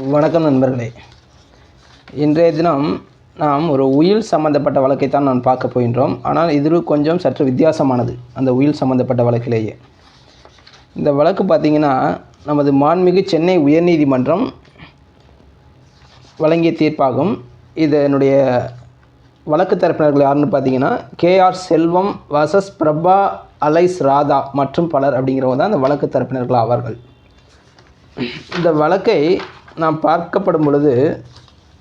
வணக்கம் நண்பர்களே. இன்றைய தினம் நாம் ஒரு உயில் சம்பந்தப்பட்ட வழக்கைத்தான் நான் பார்க்க போகின்றோம். ஆனால் இது கொஞ்சம் சற்று வித்தியாசமானது அந்த உயில் சம்பந்தப்பட்ட வழக்கிலேயே. இந்த வழக்கு பார்த்திங்கன்னா நமது மாண்புமிகு சென்னை உயர்நீதிமன்றம் வழங்கிய தீர்ப்பாகும். இதனுடைய வழக்கு தரப்பினர்கள் யாருன்னு பார்த்தீங்கன்னா KR Selvam versus Prabha alias Radha மற்றும் பலர் அப்படிங்கிறவங்க தான் அந்த வழக்கு தரப்பினர்கள் ஆவார்கள். இந்த வழக்கை நாம் பார்க்கப்படும் பொழுது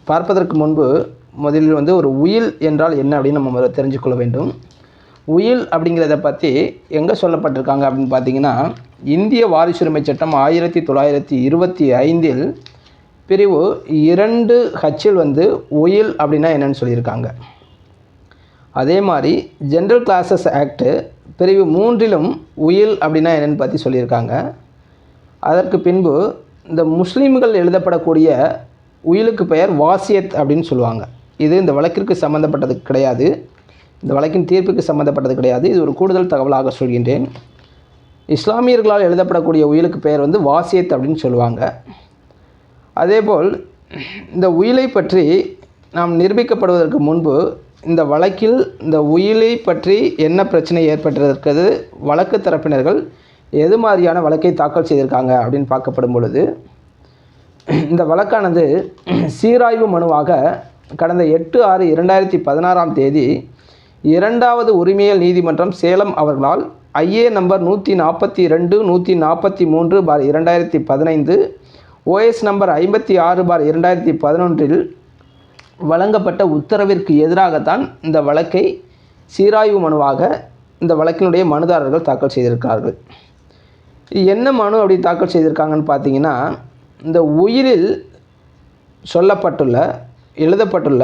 பார்ப்பதற்கு முன்பு முதலில் வந்து ஒரு உயில் என்றால் என்ன அப்படின்னு நம்ம முதல்ல தெரிஞ்சுக்கொள்ள வேண்டும். உயில் அப்படிங்கிறத பற்றி எங்கே சொல்லப்பட்டிருக்காங்க அப்படின்னு பார்த்தீங்கன்னா இந்திய வாரிசுரிமை சட்டம் ஆயிரத்தி தொள்ளாயிரத்தி இருபத்தி ஐந்தில் பிரிவு இரண்டு ஹச்சில் வந்து உயில் அப்படின்னா என்னன்னு சொல்லியிருக்காங்க. அதே மாதிரி ஜென்ரல் கிளாஸஸ் ஆக்ட்டு பிரிவு மூன்றிலும் உயில் அப்படின்னா என்னன்னு பற்றி சொல்லியிருக்காங்க. அதற்கு பின்பு இந்த முஸ்லீம்கள் எழுதப்படக்கூடிய உயிலுக்கு பெயர் வாசியத் அப்படின்னு சொல்லுவாங்க. இது இந்த வழக்கிற்கு சம்மந்தப்பட்டது கிடையாது. இந்த வழக்கின் தீர்ப்புக்கு சம்மந்தப்பட்டது கிடையாது. இது ஒரு கூடுதல் தகவலாக சொல்கின்றேன். இஸ்லாமியர்களால் எழுதப்படக்கூடிய உயிலுக்கு பெயர் வந்து வாசியத் அப்படின்னு சொல்லுவாங்க. அதேபோல் இந்த உயிலை பற்றி நாம் நிரூபிக்கப்படுவதற்கு முன்பு இந்த வழக்கில் இந்த உயிலை பற்றி என்ன பிரச்சனை ஏற்பட்டிருக்கிறது? வழக்கு தரப்பினர்கள் எது மாதிரியான வழக்கை தாக்கல் செய்திருக்காங்க அப்படின்னு பார்க்கப்படும் பொழுது இந்த வழக்கானது சீராய்வு மனுவாக கடந்த எட்டு ஆறு இரண்டாயிரத்தி பதினாறாம் தேதி இரண்டாவது உரிமையல் நீதிமன்றம் சேலம் அவர்களால் ஐஏ நம்பர் நூற்றி நாற்பத்தி ரெண்டு நூற்றி நாற்பத்தி மூன்று பார் இரண்டாயிரத்தி பதினைந்து ஓஎஸ் நம்பர் ஐம்பத்தி ஆறு பார் இரண்டாயிரத்தி பதினொன்றில் வழங்கப்பட்ட உத்தரவிற்கு எதிராகத்தான் இந்த வழக்கை சீராய்வு மனுவாக இந்த வழக்கினுடைய மனுதாரர்கள் தாக்கல் செய்திருக்கிறார்கள். என்ன மனு அப்படி தாக்கல் செய்திருக்காங்கன்னு பார்த்தீங்கன்னா இந்த உயிரில் சொல்லப்பட்டுள்ள எழுதப்பட்டுள்ள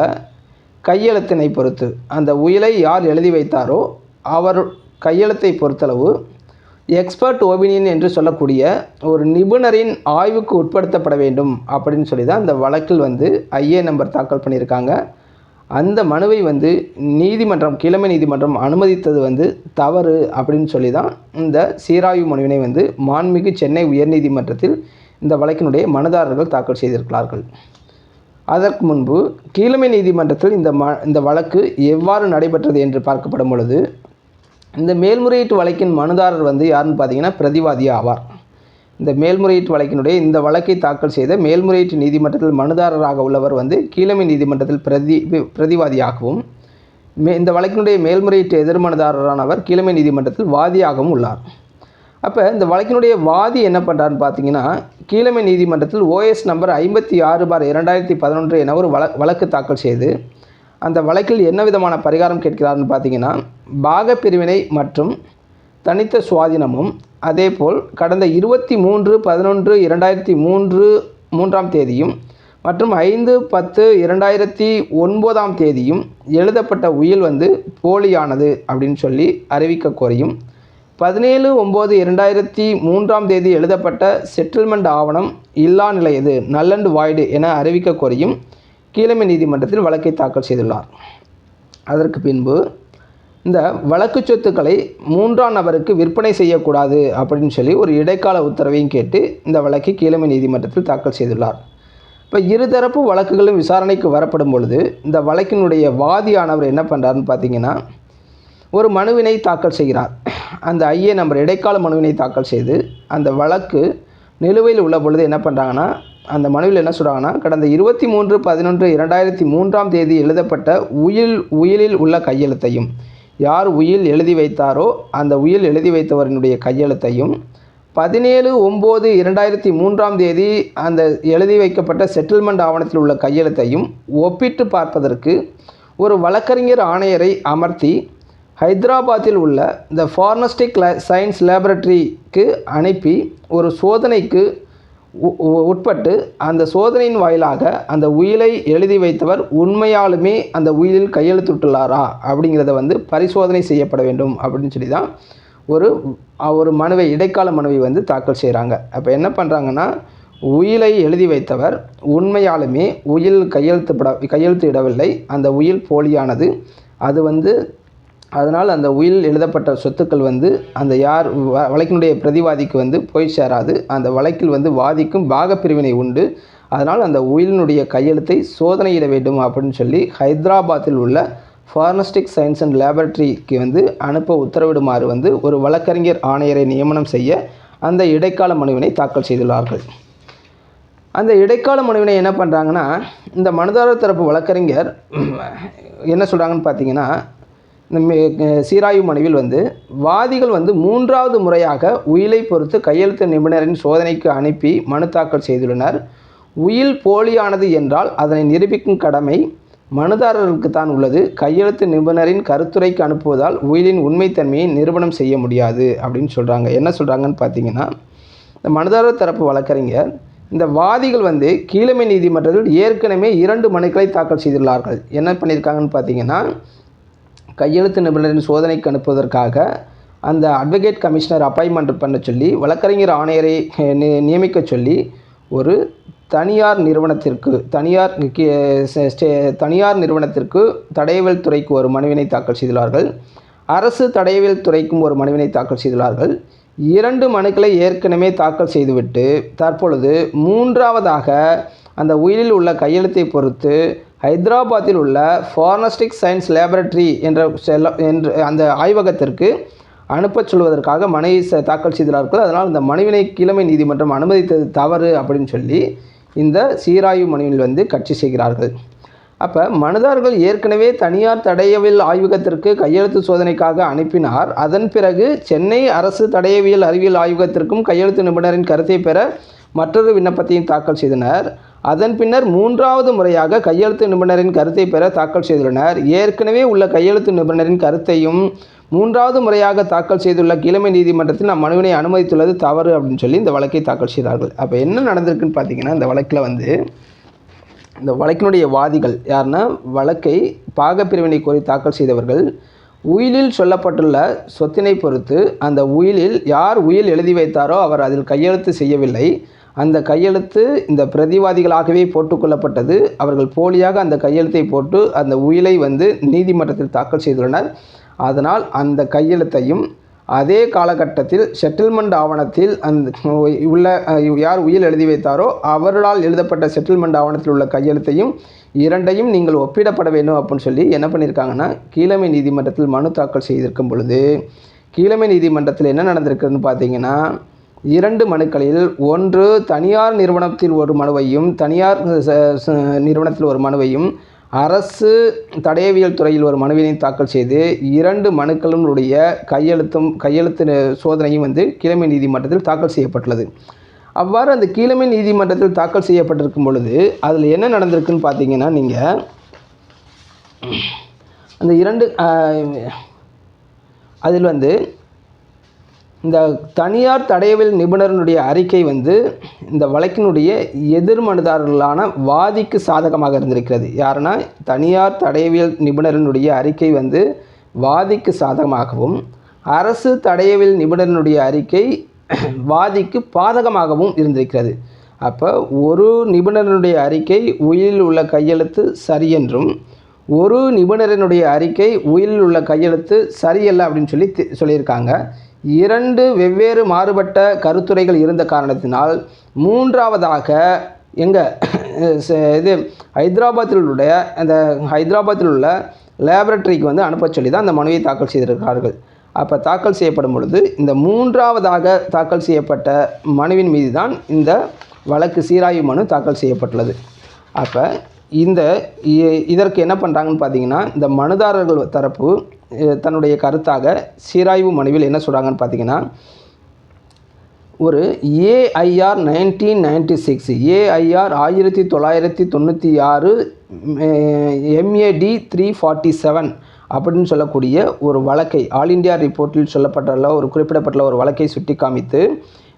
கையெழுத்தினை பொறுத்து அந்த உயிலை யார் எழுதி வைத்தாரோ அவர் கையெழுத்தை பொறுத்தளவு எக்ஸ்பர்ட் ஒபினியன் என்று சொல்லக்கூடிய ஒரு நிபுணரின் ஆய்வுக்கு உட்படுத்தப்பட வேண்டும் அப்படின்னு சொல்லி தான் இந்த வழக்கில் வந்து ஐஏ நம்பர் தாக்கல் பண்ணியிருக்காங்க. அந்த மனுவை வந்து நீதிமன்றம் கிழமை நீதிமன்றம் அனுமதித்தது வந்து தவறு அப்படின்னு சொல்லி தான் இந்த சீராய்வு மனுவினை வந்து மாண்புமிகு சென்னை உயர்நீதிமன்றத்தில் இந்த வழக்கினுடைய மனுதாரர்கள் தாக்கல் செய்திருக்கிறார்கள். அதற்கு முன்பு கீழமை நீதிமன்றத்தில் இந்த ம இந்த வழக்கு எவ்வாறு நடைபெற்றது என்று பார்க்கப்படும் பொழுது இந்த மேல்முறையீட்டு வழக்கின் மனுதாரர் வந்து யாருன்னு பார்த்தீங்கன்னா பிரதிவாதி ஆவார். இந்த மேல்முறையீட்டு வழக்கினுடைய இந்த வழக்கை தாக்கல் செய்த மேல்முறையீட்டு நீதிமன்றத்தில் மனுதாரராக உள்ளவர் வந்து கீழமை நீதிமன்றத்தில் பிரதி பிரதிவாதியாகவும் மே இந்த வழக்கினுடைய மேல்முறையீட்டு எதிர்மனுதாரரானவர் கீழமை நீதிமன்றத்தில் வாதியாகவும் உள்ளார். அப்போ இந்த வழக்கினுடைய வாதி என்ன பண்ணுறாருன்னு பார்த்தீங்கன்னா கீழமை நீதிமன்றத்தில் ஓஎஸ் நம்பர் ஐம்பத்தி ஆறு பார் இரண்டாயிரத்தி பதினொன்று என ஒரு வழ வழக்கு தாக்கல் செய்து அந்த வழக்கில் என்ன விதமான பரிகாரம் கேட்கிறார்னு பார்த்தீங்கன்னா பாகப்பிரிவினை மற்றும் தனித்த சுவாதீனமும் அதேபோல் கடந்த இருபத்தி மூன்று பதினொன்று இரண்டாயிரத்தி மூன்று மூன்றாம் தேதியும் மற்றும் ஐந்து பத்து இரண்டாயிரத்தி ஒன்பதாம் தேதியும் எழுதப்பட்ட உயில் வந்து போலியானது அப்படின்னு சொல்லி அறிவிக்க கோரியும். பதினேழு ஒம்பது இரண்டாயிரத்தி மூன்றாம் தேதி எழுதப்பட்ட செட்டில்மெண்ட் ஆவணம் இல்லா நிலையது நல்லண்டு வாய்டு என அறிவிக்க கோரியும் கீழமை நீதிமன்றத்தில் வழக்கை தாக்கல் செய்துள்ளார். அதற்கு பின்பு இந்த வழக்கு சொத்துக்களை மூன்றாம் நபருக்கு விற்பனை செய்யக்கூடாது அப்படின்னு சொல்லி ஒரு இடைக்கால உத்தரவையும் கேட்டு இந்த வழக்கை கீழமை நீதிமன்றத்தில் தாக்கல் செய்துள்ளார். இப்போ இருதரப்பு வழக்குகளும் விசாரணைக்கு வரப்படும் பொழுது இந்த வழக்கினுடைய வாதியானவர் என்ன பண்ணுறாருன்னு பார்த்தீங்கன்னா ஒரு மனுவினை தாக்கல் செய்கிறார். அந்த ஐஏ நம்பர் இடைக்கால மனுவினை தாக்கல் செய்து அந்த வழக்கு நிலுவையில் உள்ள பொழுது என்ன பண்ணுறாங்கன்னா அந்த மனுவில் என்ன சொல்கிறாங்கன்னா கடந்த இருபத்தி மூன்று பதினொன்று இரண்டாயிரத்தி மூன்றாம் தேதி எழுதப்பட்ட உயில் உயிலில் உள்ள கையெழுத்தையும் யார் உயில் எழுதி வைத்தாரோ அந்த உயில் எழுதி வைத்தவரினுடைய கையெழுத்தையும் பதினேழு ஒம்பது இரண்டாயிரத்தி மூன்றாம் தேதி அந்த எழுதி வைக்கப்பட்ட செட்டில்மெண்ட் ஆவணத்தில் உள்ள கையெழுத்தையும் ஒப்பிட்டு பார்ப்பதற்கு ஒரு வழக்கறிஞர் ஆணையரை அமர்த்தி ஹைதராபாத்தில் உள்ள இந்த ஃபார்னஸ்டிக் சயின்ஸ் லேபரட்டரிக்கு அனுப்பி ஒரு சோதனைக்கு உட்பட்டு அந்த சோதனையின் வாயிலாக அந்த உயிலை எழுதி வைத்தவர் உண்மையாலுமே அந்த உயிலில் கையெழுத்துட்டுள்ளாரா அப்படிங்கிறத வந்து பரிசோதனை செய்யப்பட வேண்டும் அப்படின்னு சொல்லி தான் ஒரு ஒரு மனுவை இடைக்கால மனுவை வந்து தாக்கல் செய்கிறாங்க அப்போ என்ன பண்ணுறாங்கன்னா உயிலை எழுதி வைத்தவர் உண்மையாலுமே உயில் கையெழுத்துப்பட கையெழுத்து இடவில்லை அந்த உயில் போலியானது. அது வந்து அதனால் அந்த உயில் எழுதப்பட்ட சொத்துக்கள் வந்து அந்த யார் வ வழக்கினுடைய பிரதிவாதிக்கு வந்து போய் சேராது. அந்த வழக்கில் வந்து வாதிக்கும் பாகப்பிரிவினை உண்டு. அதனால் அந்த உயிலினுடைய கையெழுத்தை சோதனையிட வேண்டும் அப்படின்னு சொல்லி ஹைதராபாத்தில் உள்ள ஃபார்னஸ்டிக் சயின்ஸ் அண்ட் லேபரட்டரிக்கு வந்து அனுப்ப உத்தரவிடுமாறு வந்து ஒரு வழக்கறிஞர் ஆணையரை நியமனம் செய்ய அந்த இடைக்கால மனுவினை தாக்கல் செய்துள்ளார்கள். அந்த இடைக்கால மனுவினை என்ன பண்ணுறாங்கன்னா இந்த மனுதாரர் தரப்பு வழக்கறிஞர் என்ன சொல்கிறாங்கன்னு பார்த்தீங்கன்னா சீராய்வு மனுவில் வந்து வாதிகள் வந்து மூன்றாவது முறையாக உயிலை பொறுத்து கையெழுத்து நிபுணரின் சோதனைக்கு அனுப்பி மனு தாக்கல் செய்துள்ளனர். உயில் போலியானது என்றால் அதனை நிரூபிக்கும் கடமை மனுதாரருக்கு தான் உள்ளது. கையெழுத்து நிபுணரின் கருத்துரைக்கு அனுப்புவதால் உயிலின் உண்மைத்தன்மையை நிரூபணம் செய்ய முடியாது அப்படின்னு சொல்கிறாங்க என்ன சொல்கிறாங்கன்னு பார்த்தீங்கன்னா இந்த மனுதாரர் தரப்பு வழக்கறிஞர் இந்த வாதிகள் வந்து கீழமை நீதிமன்றத்தில் ஏற்கனவே இரண்டு மனுக்களை தாக்கல் செய்துள்ளார்கள். என்ன பண்ணியிருக்காங்கன்னு பார்த்தீங்கன்னா கையெழுத்து நிபுணரின் சோதனைக்கு அனுப்புவதற்காக அந்த அட்வொகேட் கமிஷனர் அப்பாயின்மெண்ட் பண்ண சொல்லி வழக்கறிஞர் ஆணையரை நி- நியமிக்க சொல்லி ஒரு தனியார் நிறுவனத்திற்கு தனியார் ஸ்டே- தனியார் நிறுவனத்திற்கு தடயவியல் துறைக்கு ஒரு மனுவினை தாக்கல் செய்துள்ளார்கள். அரசு தடயவியல் துறைக்கும் ஒரு மனுவினை தாக்கல் செய்துள்ளார்கள். இரண்டு மனுக்களை ஏற்கனவே தாக்கல் செய்துவிட்டு தற்பொழுது மூன்றாவதாக அந்த உயிரில் உள்ள கையெழுத்தை பொறுத்து ஹைதராபாத்தில் உள்ள ஃபார்னஸ்டிக் சயின்ஸ் லேபரட்டரி என்ற செல்ல என்ற அந்த ஆய்வகத்திற்கு அனுப்பச் சொல்வதற்காக மனைவி ச- தாக்கல் செய்துள்ளார்கள் அதனால் இந்த மனுவினை கிழமை நீதிமன்றம் அனுமதித்தது தவறு அப்படின்னு சொல்லி இந்த சீராய்வு மனுவில் வந்து கட்சி செய்கிறார்கள். அப்போ மனுதாரர்கள் ஏற்கனவே தனியார் தடயவியல் ஆய்வகத்திற்கு கையெழுத்து சோதனைக்காக அனுப்பினார். அதன் பிறகு சென்னை அரசு தடயவியல் அறிவியல் ஆய்வகத்திற்கும் கையெழுத்து நிபுணரின் கருத்தை பெற மற்றொரு விண்ணப்பத்தையும் தாக்கல் செய்தனர். அதன் பின்னர் மூன்றாவது முறையாக கையெழுத்து நிபுணரின் கருத்தை பெற தாக்கல் செய்துள்ளனர். ஏற்கனவே உள்ள கையெழுத்து நிபுணரின் கருத்தையும் மூன்றாவது முறையாக தாக்கல் செய்துள்ள கீழமை நீதிமன்றத்தில் நம் மனுவினை அனுமதித்துள்ளது தவறு அப்படின்னு சொல்லி இந்த வழக்கை தாக்கல் செய்தார்கள். அப்போ என்ன நடந்திருக்குன்னு பார்த்தீங்கன்னா இந்த வழக்கில் வந்து இந்த வழக்கினுடைய வாதிகள் யாருன்னா வழக்கை பாகப்பிரிவினை கோரி தாக்கல் செய்தவர்கள். உயிலில் சொல்லப்பட்டுள்ள சொத்தினை பொறுத்து அந்த உயிலில் யார் உயில் எழுதி வைத்தாரோ அவர் அதில் கையெழுத்து செய்யவில்லை. அந்த கையெழுத்து இந்த பிரதிவாதிகளாகவே போட்டுக்கொள்ளப்பட்டது. அவர்கள் போலியாக அந்த கையெழுத்தை போட்டு அந்த உயிலை வந்து நீதிமன்றத்தில் தாக்கல் செய்துள்ளனர். அதனால் அந்த கையெழுத்தையும் அதே காலகட்டத்தில் செட்டில்மெண்ட் ஆவணத்தில் அந்த உள்ள யார் உயில் எழுதி வைத்தாரோ அவர்களால் எழுதப்பட்ட செட்டில்மெண்ட் ஆவணத்தில் உள்ள கையெழுத்தையும் இரண்டையும் நீங்கள் ஒப்பிடப்பட வேண்டும் அப்படின்னு சொல்லி என்ன பண்ணியிருக்காங்கன்னா கீழமை நீதிமன்றத்தில் மனு தாக்கல் செய்திருக்கும் பொழுது கீழமை நீதிமன்றத்தில் என்ன நடந்திருக்குன்னு பார்த்தீங்கன்னா இரண்டு மனுக்களில் ஒன்று தனியார் நிறுவனத்தில் ஒரு மனுவையும் தனியார் ச- நிறுவனத்தில் ஒரு மனுவையும் அரசு தடயவியல் துறையில் ஒரு மனுவினை தாக்கல் செய்து இரண்டு மனுக்களுடைய கையெழுத்தும் கையெழுத்து சோதனையும் வந்து கிழமை நீதிமன்றத்தில் தாக்கல் செய்யப்பட்டுள்ளது. அவ்வாறு அந்த கீழமை நீதிமன்றத்தில் தாக்கல் செய்யப்பட்டிருக்கும் பொழுது அதில் என்ன நடந்திருக்குன்னு பார்த்தீங்கன்னா நீங்கள் அந்த இரண்டு அதில் வந்து இந்த தனியார் தடையவில் நிபுணரினுடைய அறிக்கை வந்து இந்த வழக்கினுடைய எதிர்மனுதாரர்களான வாதிக்கு சாதகமாக இருந்திருக்கிறது. யாருன்னா தனியார் தடையவியல் நிபுணரினுடைய அறிக்கை வந்து வாதிக்கு சாதகமாகவும் அரசு தடையவில் நிபுணரனுடைய அறிக்கை வாதிக்கு பாதகமாகவும் இருந்திருக்கிறது. அப்போ ஒரு நிபுணரினுடைய அறிக்கை உயிரில் உள்ள கையெழுத்து சரியென்றும் ஒரு நிபுணரினுடைய அறிக்கை உயிரில் உள்ள கையெழுத்து சரியல்ல அப்படின்னு சொல்லி சொல்லியிருக்காங்க. இரண்டு வெவ்வேறு மாறுபட்ட கருத்துரைகள் இருந்த காரணத்தினால் மூன்றாவதாக எங்கள் ச- இது ஹைதராபாத்தில் உள்ள அந்த ஹைதராபாத்தில் உள்ள லேபரட்டரிக்கு வந்து அனுப்பச் சொல்லி தான் அந்த மனுவை தாக்கல் செய்திருக்கிறார்கள். அப்போ தாக்கல் செய்யப்படும் பொழுது இந்த மூன்றாவதாக தாக்கல் செய்யப்பட்ட மனுவின் மீது தான் இந்த வழக்கு சீராய்வு மனு தாக்கல் செய்யப்பட்டுள்ளது. அப்போ இந்த இ- இதற்கு என்ன பண்ணுறாங்கன்னு பார்த்தீங்கன்னா இந்த மனுதாரர்கள் தரப்பு தன்னுடைய கருத்தாக சீராய்வு மனுவில் என்ன சொல்கிறாங்கன்னு பார்த்தீங்கன்னா ஒரு AIR nineteen ninety six AIR ஆயிரத்தி தொள்ளாயிரத்தி தொண்ணூற்றி ஆறு எம்ஏடி த்ரீ ஃபார்ட்டி செவன் அப்படின்னு சொல்லக்கூடிய ஒரு வழக்கை ஆல் இந்தியா ரிப்போர்ட்டில் சொல்லப்பட்டுள்ள ஒரு குறிப்பிடப்பட்டுள்ள ஒரு வழக்கை சுட்டி காமித்து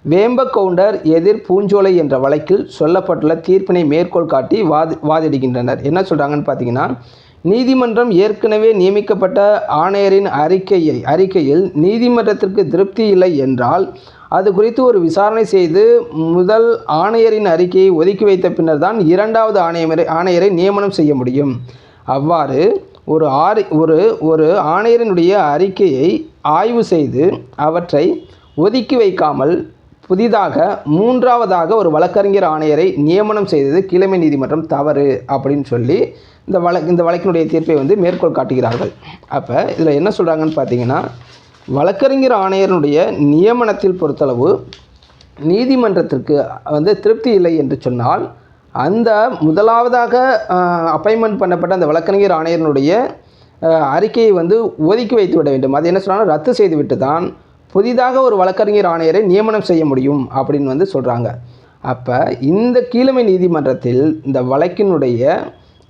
வேம்பகவுண்டர் எதிர் பூஞ்சோலை என்ற வழக்கில் சொல்லப்பட்டுள்ள தீர்ப்பினை மேற்கோள் காட்டி வாதி வாதிடுகின்றனர். என்ன சொல்கிறாங்கன்னு பார்த்தீங்கன்னா நீதிமன்றம் ஏற்கனவே நியமிக்கப்பட்ட ஆணையரின் அறிக்கையை அறிக்கையில் நீதிமன்றத்திற்கு திருப்தி இல்லை என்றால் அது குறித்து ஒரு விசாரணை செய்து முதல் ஆணையரின் அறிக்கையை ஒதுக்கி வைத்த பின்னர் தான் இரண்டாவது ஆணையரை ஆணையரை நியமனம் செய்ய முடியும். அவ்வாறு ஒரு ஆரி ஒரு ஒரு ஆணையரினுடைய அறிக்கையை ஆய்வு செய்து அவற்றை ஒதுக்கி வைக்காமல் புதிதாக மூன்றாவதாக ஒரு வழக்கறிஞர் ஆணையரை நியமனம் செய்தது கிழமை நீதிமன்றம் தவறு அப்படின்னு சொல்லி இந்த வழக்கு இந்த வழக்கினுடைய தீர்ப்பை வந்து மேற்கோள் காட்டுகிறார்கள். அப்போ இதில் என்ன சொல்கிறாங்கன்னு பார்த்தீங்கன்னா வழக்கறிஞர் ஆணையருடைய நியமனத்தில் பொறுத்தளவு நீதிமன்றத்திற்கு வந்து திருப்தி இல்லை என்று சொன்னால் அந்த முதலாவதாக அப்பாயின்மெண்ட் பண்ணப்பட்ட அந்த வழக்கறிஞர் ஆணையரினுடைய அறிக்கையை வந்து ஒதுக்கி வைத்து விட வேண்டும். அது என்ன சொன்னாலும் ரத்து செய்துவிட்டு தான் புதிதாக ஒரு வழக்கறிஞர் ஆணையரை நியமனம் செய்ய முடியும் அப்படின்னு வந்து சொல்கிறாங்க அப்போ இந்த கீழமை நீதிமன்றத்தில் இந்த வழக்கினுடைய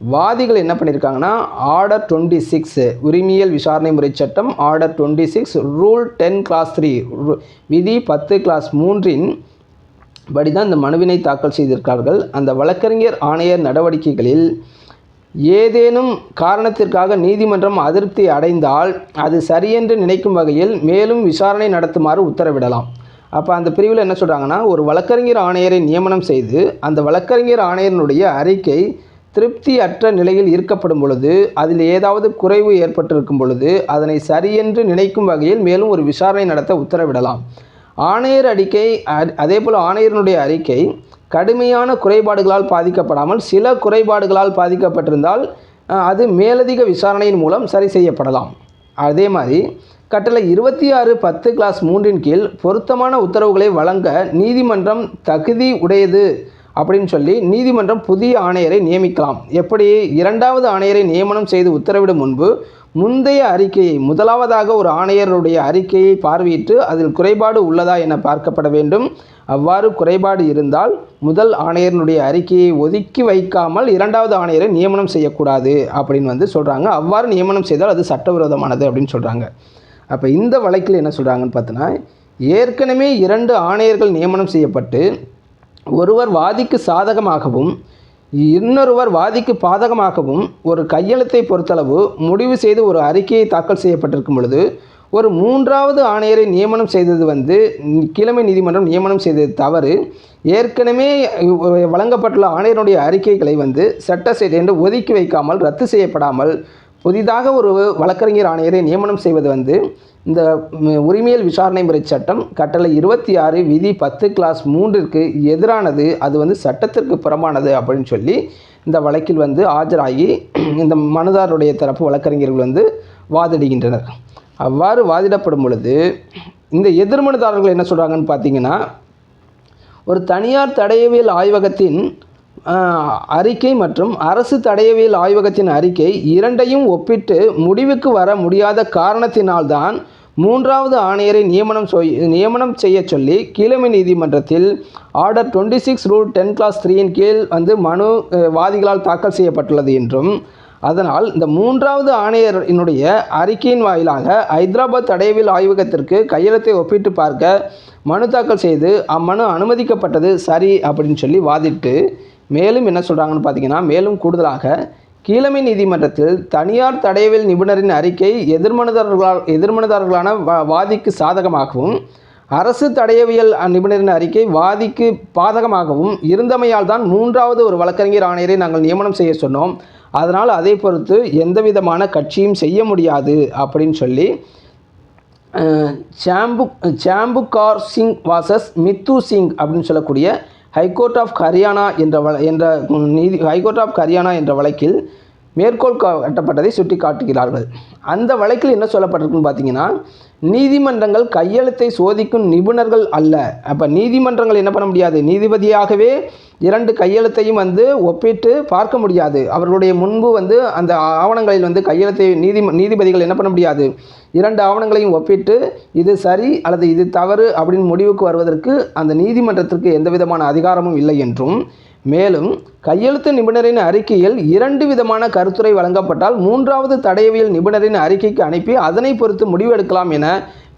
வாதிகள் என்ன பண்ணியிருக்காங்கன்னா ஆர்டர் டுவெண்ட்டி சிக்ஸ் உரிமையல் விசாரணை முறை சட்டம் order twenty six rule ten clause three விதி பத்து கிளாஸ் மூன்றின் படி தான் இந்த மனுவினை தாக்கல் செய்திருக்கார்கள் அந்த வழக்கறிஞர் ஆணையர் நடவடிக்கைகளில் ஏதேனும் காரணத்திற்காக நீதிமன்றம் அதிருப்தி அடைந்தால் அது சரியென்று நினைக்கும் வகையில் மேலும் விசாரணை நடத்துமாறு உத்தரவிடலாம். அப்போ அந்த பிரிவில் என்ன சொல்கிறாங்கன்னா ஒரு வழக்கறிஞர் ஆணையரை நியமனம் செய்து அந்த வழக்கறிஞர் ஆணையரினுடைய அறிக்கை திருப்தி அற்ற நிலையில் இருக்கப்படும் பொழுது அதில் ஏதாவது குறைவு ஏற்பட்டிருக்கும் பொழுது அதனை சரியென்று நினைக்கும் வகையில் மேலும் ஒரு விசாரணை நடத்த உத்தரவிடலாம். ஆணையர் அறிக்கை அ- அதே போல் ஆணையரினுடைய அறிக்கை கடுமையான குறைபாடுகளால் பாதிக்கப்படாமல் சில குறைபாடுகளால் பாதிக்கப்பட்டிருந்தால் அது மேலதிக விசாரணையின் மூலம் சரி செய்யப்படலாம். அதே மாதிரி கட்டளை இருபத்தி ஆறு பத்து கிளாஸ் மூன்றின் கீழ் பொருத்தமான உத்தரவுகளை வழங்க நீதிமன்றம் தகுதி உடையது. அப்படின்னு சொல்லி நீதிமன்றம் புதிய ஆணையரை நியமிக்கலாம். எப்படி? இரண்டாவது ஆணையரை நியமனம் செய்து உத்தரவிடும் முன்பு முந்தைய அறிக்கையை முதலாவதாக ஒரு ஆணையருடைய அறிக்கையை பார்வையிட்டு அதில் குறைபாடு உள்ளதா என பார்க்கப்பட வேண்டும். அவ்வாறு குறைபாடு இருந்தால் முதல் ஆணையரினுடைய அறிக்கையை ஒதுக்கி வைக்காமல் இரண்டாவது ஆணையரை நியமனம் செய்யக்கூடாது அப்படின்னு வந்து சொல்கிறாங்க அவ்வாறு நியமனம் செய்தால் அது சட்டவிரோதமானது அப்படின்னு சொல்கிறாங்க அப்போ இந்த வழக்கில் என்ன சொல்கிறாங்கன்னு பார்த்தோன்னா ஏற்கனவே இரண்டு ஆணையர்கள் நியமனம் செய்யப்பட்டு ஒருவர் வாதிக்கு சாதகமாகவும் இன்னொருவர் வாதிக்கு பாதகமாகவும் ஒரு கையெழுத்தை பொறுத்தளவு முடிவு செய்து ஒரு அறிக்கையை தாக்கல் செய்யப்பட்டிருக்கும் பொழுது ஒரு மூன்றாவது ஆணையரை நியமனம் செய்தது வந்து கிழமை நீதிமன்றம் நியமனம் செய்தது தவறு. ஏற்கனவே வழங்கப்பட்டுள்ள ஆணையருடைய அறிக்கைகளை வந்து சட்ட என்று ஒதுக்கி வைக்காமல் ரத்து செய்யப்படாமல் புதிதாக ஒரு வழக்கறிஞர் ஆணையரை நியமனம் செய்வது வந்து இந்த உரிமையல் விசாரணை முறை சட்டம் கட்டளை இருபத்தி ஆறு விதி பத்து கிளாஸ் மூன்றிற்கு எதிரானது அது வந்து சட்டத்திற்கு புறம்பானது அப்படின்னு சொல்லி இந்த வழக்கில் வந்து ஆஜராகி இந்த மனுதாரருடைய தரப்பு வழக்கறிஞர்கள் வந்து வாதிடுகின்றனர். அவ்வாறு வாதிடப்படும் பொழுது இந்த எதிர்மனுதாரர்கள் என்ன சொல்கிறாங்கன்னு பார்த்தீங்கன்னா ஒரு தனியார் தடயவியல் ஆய்வகத்தின் அறிக்கை மற்றும் அரசு தடயவியல் ஆய்வகத்தின் அறிக்கை இரண்டையும் ஒப்பிட்டு முடிவுக்கு வர முடியாத காரணத்தினால்தான் மூன்றாவது ஆணையரை நியமனம் நியமனம் செய்ய சொல்லி கீழமை நீதிமன்றத்தில் order twenty six rule ten clause த்ரீயின் கீழ் வந்து மனு வாதிகளால் தாக்கல் செய்யப்பட்டுள்ளது என்றும் அதனால் இந்த மூன்றாவது ஆணையரினுடைய அறிக்கையின் வாயிலாக ஹைதராபாத் தடயவியல் ஆய்வகத்திற்கு கையெழுத்தை ஒப்பிட்டு பார்க்க மனு தாக்கல் செய்து அம்மனு அனுமதிக்கப்பட்டது சரி அப்படின்னு சொல்லி வாதிட்டு மேலும் என்ன சொல்கிறாங்கன்னு பார்த்தீங்கன்னா மேலும் கூடுதலாக கீழமை நீதிமன்றத்தில் தனியார் தடையவியல் நிபுணரின் அறிக்கை எதிர்மனுதாரர்களால் எதிர்மனுதாரர்களான வா- வாதிக்கு சாதகமாகவும் அரசு தடையவியல் நிபுணரின் அறிக்கை வாதிக்கு பாதகமாகவும் இருந்தமையால் தான் மூன்றாவது ஒரு வழக்கறிஞர் ஆணையரை நாங்கள் நியமனம் செய்ய சொன்னோம். அதனால் அதை பொறுத்து எந்த விதமான கட்சியும் செய்ய முடியாது அப்படின்னு சொல்லி சாம்பு சாம்புகார் சிங் வாசஸ் மித்து சிங் அப்படின்னு சொல்லக்கூடிய ஹைகோர்ட் ஆஃப் ஹரியானா என்ற வழ என்ற நீதி ஹைகோர்ட் ஆஃப் ஹரியானா என்ற வழக்கில் மேற்கோள் காட்டப்பட்டதை சுட்டி காட்டுகிறார்கள் அந்த வழக்கில் என்ன சொல்லப்பட்டிருக்குன்னு பார்த்தீங்கன்னா நீதிமன்றங்கள் கையெழுத்தை சோதிக்கும் நிபுணர்கள் அல்ல. அப்போ நீதிமன்றங்கள் என்ன பண்ண முடியாது? நீதிபதியாகவே இரண்டு கையெழுத்தையும் வந்து ஒப்பிட்டு பார்க்க முடியாது. அவர்களுடைய முன்பு வந்து அந்த ஆவணங்களில் வந்து கையெழுத்தை நீதி நீதிபதிகள் என்ன பண்ண முடியாது? இரண்டு ஆவணங்களையும் ஒப்பிட்டு இது சரி அல்லது இது தவறு அப்படின்னு முடிவுக்கு வருவதற்கு அந்த நீதிமன்றத்திற்கு எந்த விதமான அதிகாரமும் இல்லை என்றும் மேலும் கையெழுத்து நிபுணரின் அறிக்கையில் இரண்டு விதமான கருத்துரை வழங்கப்பட்டால் மூன்றாவது தடையவியல் நிபுணரின் அறிக்கைக்கு அனுப்பி அதனை பொறுத்து முடிவெடுக்கலாம் என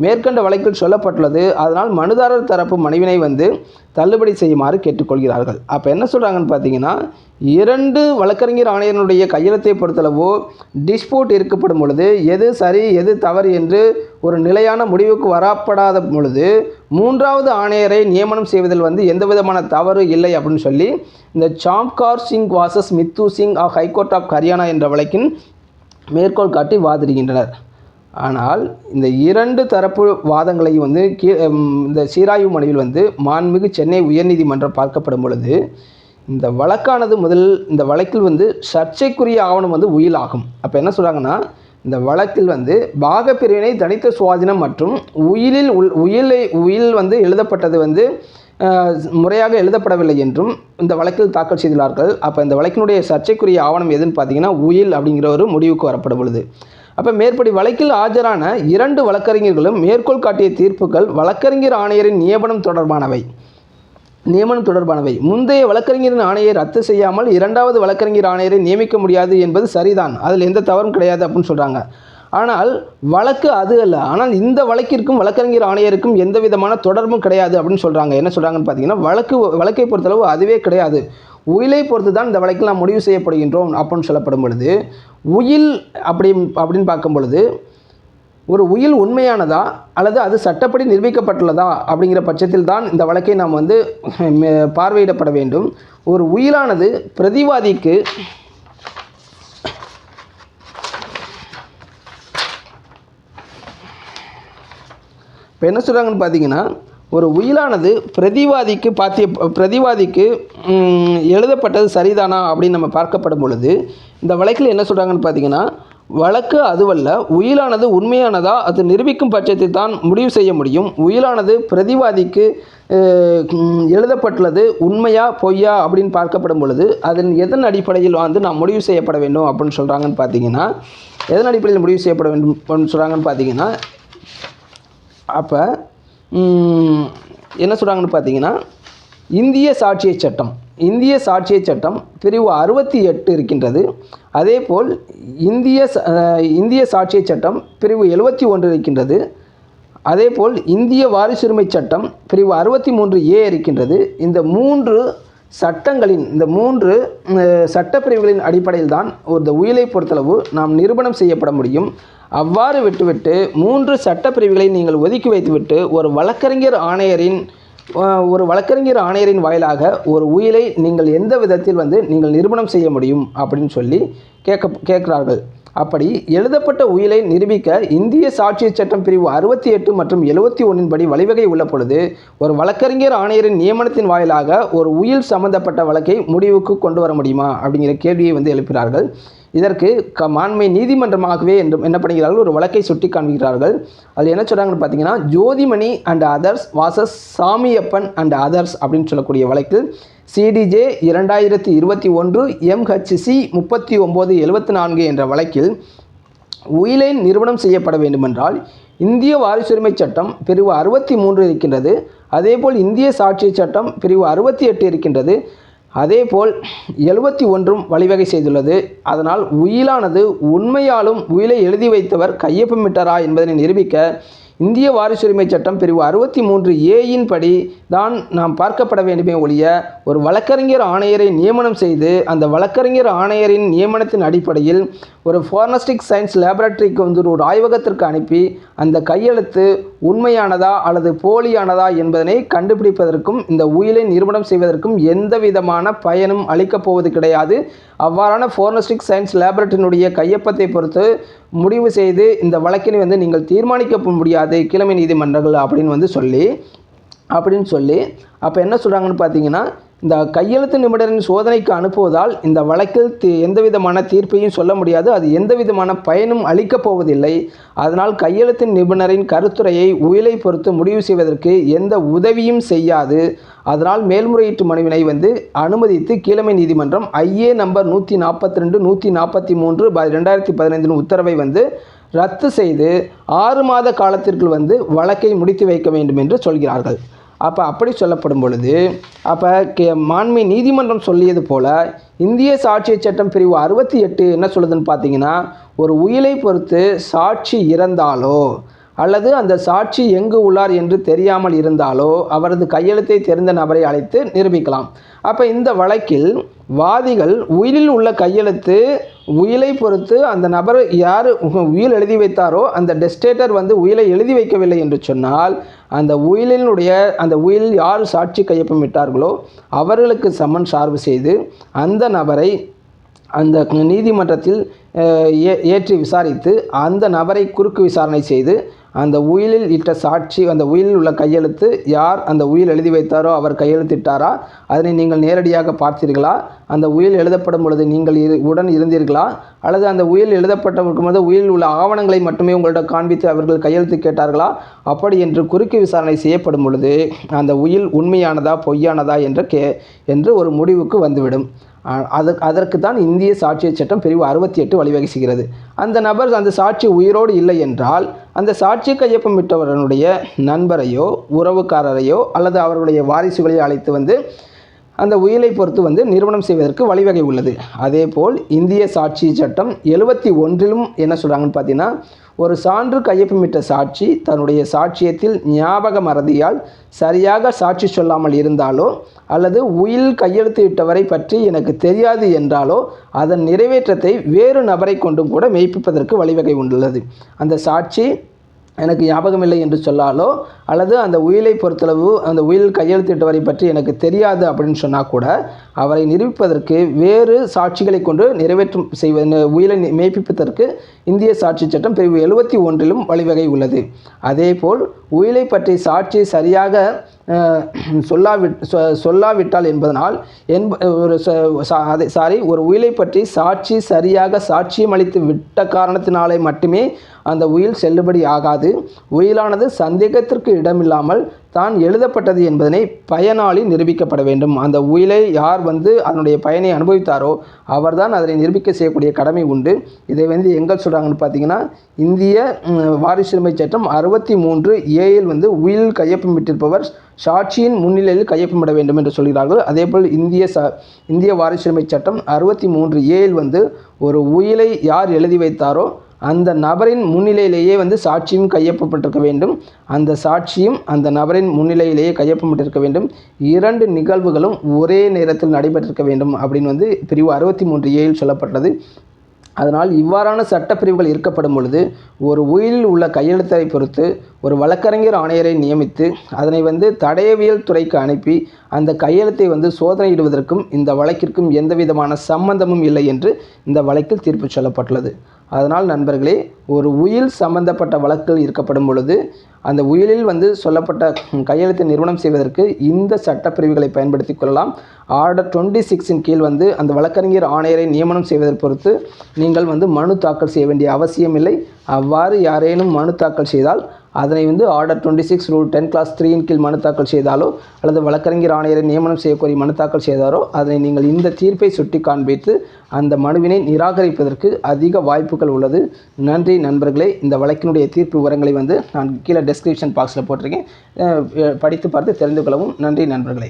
மேற்கண்ட வழக்கில் சொல்லப்பட்டுள்ளது. அதனால் மனுதாரர் தரப்பு மனைவினை வந்து தள்ளுபடி செய்யுமாறு கேட்டுக்கொள்கிறார்கள். அப்போ என்ன சொல்கிறாங்கன்னு பார்த்தீங்கன்னா இரண்டு வழக்கறிஞர் ஆணையனுடைய கையெழுத்தை பொறுத்தளவோ டிஸ்பியூட் இருக்கப்படும் பொழுது எது சரி எது தவறு என்று ஒரு நிலையான முடிவுக்கு வரப்படாத பொழுது மூன்றாவது ஆணையரை நியமனம் செய்வதில் வந்து எந்த விதமான தவறு இல்லை அப்படின்னு சொல்லி இந்த Samkar Singh versus Mithu Singh of high court of Haryana என்ற வழக்கின் மேற்கோள் காட்டி வாதிடுகின்றனர். ஆனால் இந்த இரண்டு தரப்பு வாதங்களையும் வந்து கீ இந்த சீராய்வு மனுவில் வந்து மாண்புமிகு சென்னை உயர்நீதிமன்றம் பார்க்கப்படும் பொழுது இந்த வழக்கானது முதல் இந்த வழக்கில் வந்து சர்ச்சைக்குரிய ஆவணம் வந்து உயிலாகும். அப்போ என்ன சொல்கிறாங்கன்னா இந்த வழக்கில் வந்து பாகப்பிரிவினை தனித்த சுவாதீனம் மற்றும் உயிலில் உள் உயிலை உயில் வந்து எழுதப்பட்டது வந்து முறையாக எழுதப்படவில்லை என்றும் இந்த வழக்கில் தாக்கல் செய்துள்ளார்கள். அப்போ இந்த வழக்கினுடைய சர்ச்சைக்குரிய ஆவணம் எதுன்னு பார்த்தீங்கன்னா உயில் அப்படிங்கிற ஒரு முடிவுக்கு வரப்படும் பொழுது. அப்போ மேற்படி வழக்கில் ஆஜரான இரண்டு வழக்கறிஞர்களும் மேற்கோள் காட்டிய தீர்ப்புகள் வழக்கறிஞர் ஆணையரின் நியமனம் தொடர்பானவை. நியமனம் தொடர்பானவை. முந்தைய வழக்கறிஞரின் ஆணையை ரத்து செய்யாமல் இரண்டாவது வழக்கறிஞர் ஆணையரை நியமிக்க முடியாது என்பது சரிதான். அதில் எந்த தவறும் கிடையாது அப்படின்னு சொல்கிறாங்க ஆனால் வழக்கு அது அல்ல. ஆனால் இந்த வழக்கிற்கும் வழக்கறிஞர் ஆணையருக்கும் எந்த விதமான தொடர்பும் கிடையாது அப்படின்னு சொல்கிறாங்க என்ன சொல்கிறாங்கன்னு பார்த்தீங்கன்னா வழக்கு வழக்கை பொறுத்தளவு அதுவே கிடையாது. உயிலை பொறுத்து தான் இந்த வழக்கில் நாம் முடிவு செய்யப்படுகின்றோம் அப்படின்னு சொல்லப்படும் பொழுது உயில் அப்படி அப்படின்னு பார்க்கும் பொழுது ஒரு உயில் உண்மையானதா அல்லது அது சட்டப்படி நிரூபிக்கப்பட்டுள்ளதா அப்படிங்கிற பட்சத்தில் தான் இந்த வழக்கை நாம் வந்து பார்வையிடப்பட வேண்டும். ஒரு உயிலானது பிரதிவாதிக்கு இப்போ என்ன சொல்கிறாங்கன்னு பார்த்தீங்கன்னா ஒரு உயிலானது பிரதிவாதிக்கு பாத்திய பிரதிவாதிக்கு எழுதப்பட்டது சரிதானா அப்படின்னு நம்ம பார்க்கப்படும் பொழுது இந்த வழக்கில் என்ன சொல்கிறாங்கன்னு பார்த்தீங்கன்னா வழக்கு அதுவல்ல உயிலானது உண்மையானதா? அது நிரூபிக்கும் பட்சத்தில் தான் முடிவு செய்ய முடியும். உயிலானது பிரதிவாதிக்கு எழுதப்பட்டுள்ளது உண்மையா பொய்யா அப்படின்னு பார்க்கப்படும் பொழுது அதன் எதன் அடிப்படையில் வந்து நாம் முடிவு செய்யப்பட வேண்டும் அப்படின்னு சொல்கிறாங்கன்னு பார்த்தீங்கன்னா எதன் அடிப்படையில் முடிவு செய்யப்பட வேண்டும் அப்படின்னு சொல்கிறாங்கன்னு பார்த்தீங்கன்னா அப்போ என்ன சொல்கிறாங்கன்னு பார்த்தீங்கன்னா இந்திய சாட்சிய சட்டம். இந்திய சாட்சிய சட்டம் பிரிவு அறுபத்தி எட்டு இருக்கின்றது. அதேபோல் இந்திய இந்திய சாட்சிய சட்டம் பிரிவு எழுபத்தி ஒன்று இருக்கின்றது. அதேபோல் இந்திய வாரிசுரிமை சட்டம் பிரிவு அறுபத்தி மூன்று ஏ இருக்கின்றது. இந்த மூன்று சட்டங்களின் இந்த மூன்று சட்டப்பிரிவுகளின் அடிப்படையில் தான் ஒரு உயிலை பொறுத்தளவு நாம் நிரூபணம் செய்யப்பட முடியும். அவ்வாறு விட்டுவிட்டு மூன்று சட்டப்பிரிவுகளை நீங்கள் ஒதுக்கி வைத்துவிட்டு ஒரு வழக்கறிஞர் ஆணையரின் ஒரு வழக்கறிஞர் ஆணையரின் வாயிலாக ஒரு உயிலை நீங்கள் எந்த விதத்தில் வந்து நீங்கள் நிரூபணம் செய்ய முடியும் அப்படின்னு சொல்லி கேட்க கேட்கிறார்கள். அப்படி எழுதப்பட்ட உயிலை நிரூபிக்க இந்திய சாட்சிய சட்டம் பிரிவு அறுபத்தி எட்டு மற்றும் எழுபத்தி ஒன்றின் படி வழிவகை உள்ள பொழுது ஒரு வழக்கறிஞர் ஆணையரின் நியமனத்தின் வாயிலாக ஒரு உயில் சம்பந்தப்பட்ட வழக்கை முடிவுக்கு கொண்டு வர முடியுமா அப்படிங்கிற கேள்வியை வந்து எழுப்பினார்கள். இதற்கு க மாண்மை நீதிமன்றமாகவே என்று என்ன பண்ணுகிறார்கள் ஒரு வழக்கை சுட்டி காண்பிக்கிறார்கள் அது என்ன சொல்கிறாங்கன்னு பார்த்தீங்கன்னா Jothimani and others versus Samiappan and others அப்படின்னு சொல்லக்கூடிய வழக்கில் சிடிஜே இரண்டாயிரத்தி இருபத்தி ஒன்று எம்ஹெச்சி முப்பத்தி ஒம்பது எழுபத்தி நான்கு என்ற வழக்கில் உயிலைன் நிறுவனம் செய்யப்பட வேண்டுமென்றால் இந்திய வாரிசுரிமை சட்டம் பிரிவு அறுபத்தி மூன்று இருக்கின்றது. அதேபோல் இந்திய சாட்சிய சட்டம் பிரிவு அறுபத்தி எட்டு இருக்கின்றது. அதேபோல் எழுபத்தி ஒன்றும் வழிவகை செய்துள்ளது. அதனால் உயிலானது உண்மையாலும் உயிலை எழுதி வைத்தவர் கையொப்பமிட்டாரா என்பதனை நிரூபிக்க இந்திய வாரிசுரிமை சட்டம் பிரிவு அறுபத்தி மூன்று ஏயின் படி தான் நாம் பார்க்கப்பட வேண்டுமே ஒழிய ஒரு வழக்கறிஞர் ஆணையரை நியமனம் செய்து அந்த வழக்கறிஞர் ஆணையரின் நியமனத்தின் அடிப்படையில் ஒரு ஃபார்னஸ்டிக் சயின்ஸ் லேபரட்டரிக்கு வந்து ஒரு ஆய்வகத்திற்கு அனுப்பி அந்த கையெழுத்து உண்மையானதா அல்லது போலியானதா என்பதனை கண்டுபிடிப்பதற்கும் இந்த உயிலை நிறுவனம் செய்வதற்கும் எந்த விதமான பயனும் அளிக்கப் போவது கிடையாது. அவ்வாறான ஃபோர்னஸ்டிக் சயின்ஸ் லேபரட்டரினுடைய கையொப்பத்தை பொறுத்து முடிவு செய்து இந்த வழக்கினை வந்து நீங்கள் தீர்மானிக்க முடியாது கிழமை நீதிமன்றங்கள் அப்படின்னு வந்து சொல்லி அப்படின்னு சொல்லி அப்போ என்ன சொல்கிறாங்கன்னு பார்த்தீங்கன்னா இந்த கையெழுத்து நிபுணரின் சோதனைக்கு அனுப்புவதால் இந்த வழக்கில் தி எந்த விதமான தீர்ப்பையும் சொல்ல முடியாது. அது எந்த விதமான பயனும் அளிக்கப் போவதில்லை. அதனால் கையெழுத்து நிபுணரின் கருத்துரையை உயிலை பொறுத்து முடிவு செய்வதற்கு எந்த உதவியும் செய்யாது. அதனால் மேல்முறையீட்டு மனுவினை வந்து அனுமதித்து கீழமை நீதிமன்றம் ஐஏ நம்பர் நூற்றி நாற்பத்தி ரெண்டு நூற்றி நாற்பத்தி மூன்று ரெண்டாயிரத்தி பதினைந்தின் உத்தரவை வந்து ரத்து செய்து ஆறு மாத காலத்திற்குள் வந்து வழக்கை முடித்து வைக்க வேண்டும் என்று சொல்கிறார்கள். அப்போ அப்படி சொல்லப்படும் பொழுது அப்போ கே மாண்மை நீதிமன்றம் சொல்லியது போல் இந்திய சாட்சிய சட்டம் பிரிவு அறுபத்தி எட்டு என்ன சொல்லுதுன்னு பார்த்தீங்கன்னா ஒரு உயிலை பொறுத்து சாட்சி இறந்தாலோ அல்லது அந்த சாட்சி எங்கு உள்ளார் என்று தெரியாமல் இருந்தாலோ அவரது கையெழுத்தை தெரிந்த நபரை அழைத்து நிரூபிக்கலாம். அப்போ இந்த வழக்கில் வாதிகள் உயிலில் உள்ள கையெழுத்து உயிலை பொறுத்து அந்த நபர் யார் உயில் எழுதி வைத்தாரோ அந்த டெஸ்டேட்டர் வந்து உயிலை எழுதி வைக்கவில்லை என்று சொன்னால் அந்த உயிலினுடைய அந்த உயிலில் யார் சாட்சி கையொப்பமிட்டார்களோ அவர்களுக்கு சம்மன் சார்பு செய்து அந்த நபரை அந்த நீதிமன்றத்தில் ஏ ஏற்றி விசாரித்து அந்த நபரை குறுக்கு விசாரணை செய்து அந்த உயிலில் இட்ட சாட்சி அந்த உயிலில் உள்ள கையெழுத்து யார் அந்த உயில் எழுதி வைத்தாரோ அவர் கையெழுத்திட்டாரா? அதனை நீங்கள் நேரடியாக பார்த்தீர்களா? அந்த உயில் எழுதப்படும் பொழுது நீங்கள் இரு உடன் இருந்தீர்களா? அல்லது அந்த உயில் எழுதப்பட்டிருக்கும் போது உயிலில் உள்ள ஆவணங்களை மட்டுமே உங்களிடம் காண்பித்து அவர்கள் கையெழுத்து கேட்டார்களா? அப்படி என்று குறுக்கு விசாரணை செய்யப்படும் பொழுது அந்த உயில் உண்மையானதா பொய்யானதா என்ற கே என்று ஒரு முடிவுக்கு வந்துவிடும். அதற்கு அதற்கு தான் இந்திய சாட்சிய சட்டம் பிரிவு அறுபத்தி எட்டு வழிவகை செய்கிறது அந்த நபர் அந்த சாட்சி உயிரோடு இல்லை என்றால் அந்த சாட்சி கையொப்பமிட்டவரனுடைய நண்பரையோ உறவுக்காரரையோ அல்லது அவர்களுடைய வாரிசுகளையோ அழைத்து வந்து அந்த உயிலை பொறுத்து வந்து நிறுவனம் செய்வதற்கு வழிவகை உள்ளது. அதேபோல் இந்திய சாட்சி சட்டம் எழுபத்தி ஒன்றிலும் என்ன சொல்கிறாங்கன்னு பார்த்தீங்கன்னா ஒரு சான்று கையொப்பமிட்ட சாட்சி தன்னுடைய சாட்சியத்தில் ஞாபக மறதியால் சரியாக சாட்சி சொல்லாமல் இருந்தாலோ அல்லது உயில் கையெழுத்து இட்டவரை பற்றி எனக்கு தெரியாது என்றாலோ அதன் நிறைவேற்றத்தை வேறு நபரை கொண்டும் கூட மெய்ப்பிப்பதற்கு வழிவகை உள்ளது. அந்த சாட்சி எனக்கு ஞாபகமில்லை என்று சொல்லாலோ அல்லது அந்த உயிலை பொறுத்தளவு அந்த உயில் கையெழுத்திட்டவரை பற்றி எனக்கு தெரியாது அப்படின்னு சொன்னால் கூட அவரை நிரூபிப்பதற்கு வேறு சாட்சிகளை கொண்டு நிறைவேற்றும் செய்வ உயிலை மெய்ப்பிப்பதற்கு இந்திய சாட்சி சட்டம் பிரிவு எழுபத்தி ஒன்றிலும் வழிவகை உள்ளது. அதேபோல் உயிலை பற்றி சாட்சி சரியாக சொல்லாவிட் சொல்லாவிட்டால் என்பதனால் என்ப ஒரு சாரி ஒரு உயிலை பற்றி சாட்சி சரியாக சாட்சியம் அளித்து விட்ட காரணத்தினாலே மட்டுமே அந்த உயில் செல்லுபடி ஆகாது. உயிலானது சந்தேகத்திற்கு இடமில்லாமல் தான் எழுதப்பட்டது என்பதனை பயனாளி நிரூபிக்கப்பட வேண்டும். அந்த உயிலை யார் வந்து அதனுடைய பயனை அனுபவித்தாரோ அவர்தான் அதனை நிரூபிக்க செய்யக்கூடிய கடமை உண்டு. இதை வந்து எங்கே சொல்கிறாங்கன்னு பார்த்தீங்கன்னா இந்திய வாரிசுரிமை சட்டம் அறுபத்தி மூன்று ஏயில் வந்து உயில் கையொப்பமிட்டிருப்பவர் சாட்சியின் முன்னிலையில் கையொப்பமிட வேண்டும் என்று சொல்கிறார்கள். அதேபோல் இந்திய ச இந்திய வாரிசுரிமை சட்டம் அறுபத்தி மூன்று ஏயில் வந்து ஒரு உயிலை யார் எழுதி வைத்தாரோ அந்த நபரின் முன்னிலையிலேயே வந்து சாட்சியும் கையொப்பப்பட்டிருக்க வேண்டும். அந்த சாட்சியும் அந்த நபரின் முன்னிலையிலேயே கையொப்பப்பட்டிருக்க வேண்டும். இரண்டு நிகழ்வுகளும் ஒரே நேரத்தில் நடைபெற்றிருக்க வேண்டும் அப்படின்னு வந்து பிரிவு அறுபத்தி மூன்று ஏழில் சொல்லப்பட்டது. அதனால் இவ்வாறான சட்டப்பிரிவுகள் இருக்கப்படும் பொழுது ஒரு உயிரில் உள்ள கையெழுத்தை பொறுத்து ஒரு வழக்கறிஞர் ஆணையரை நியமித்து அதனை வந்து தடயவியல் துறைக்கு அனுப்பி அந்த கையெழுத்தை வந்து சோதனையிடுவதற்கும் இந்த வழக்கிற்கும் எந்த விதமான சம்பந்தமும் இல்லை என்று இந்த வழக்கில் தீர்ப்பு சொல்லப்பட்டுள்ளது. அதனால் நண்பர்களே ஒரு உயில் சம்பந்தப்பட்ட வழக்குகள் இருக்கப்படும் பொழுது அந்த உயிலில் வந்து சொல்லப்பட்ட கையெழுத்தை நிறுவனம் செய்வதற்கு இந்த சட்டப்பிரிவுகளை பயன்படுத்தி கொள்ளலாம். ஆர்டர் டுவெண்ட்டி சிக்ஸின் கீழ் வந்து அந்த வழக்கறிஞர் ஆணையரை நியமனம் செய்வதை பொறுத்து நீங்கள் வந்து மனு தாக்கல் செய்ய வேண்டிய அவசியமில்லை. அவ்வாறு யாரேனும் மனு தாக்கல் செய்தால் அதனை வந்து order twenty six rule ten clause த்ரீயின் கீழ் மனு தாக்கல் செய்தாலோ அல்லது வழக்கறிஞர் ஆணையரை நியமனம் செய்யக்கோரி மனு தாக்கல் செய்தாரோ அதனை நீங்கள் இந்த தீர்ப்பை சுட்டி காண்பித்து அந்த மனுவினை நிராகரிப்பதற்கு அதிக வாய்ப்புகள் உள்ளது. நன்றி நண்பர்களே. இந்த வழக்கினுடைய தீர்ப்பு விவரங்களை வந்து நான் கீழே டெஸ்கிரிப்ஷன் பாக்ஸில் போட்டிருக்கேன். படித்து பார்த்து தெரிந்து கொள்ளவும் நன்றி நண்பர்களே.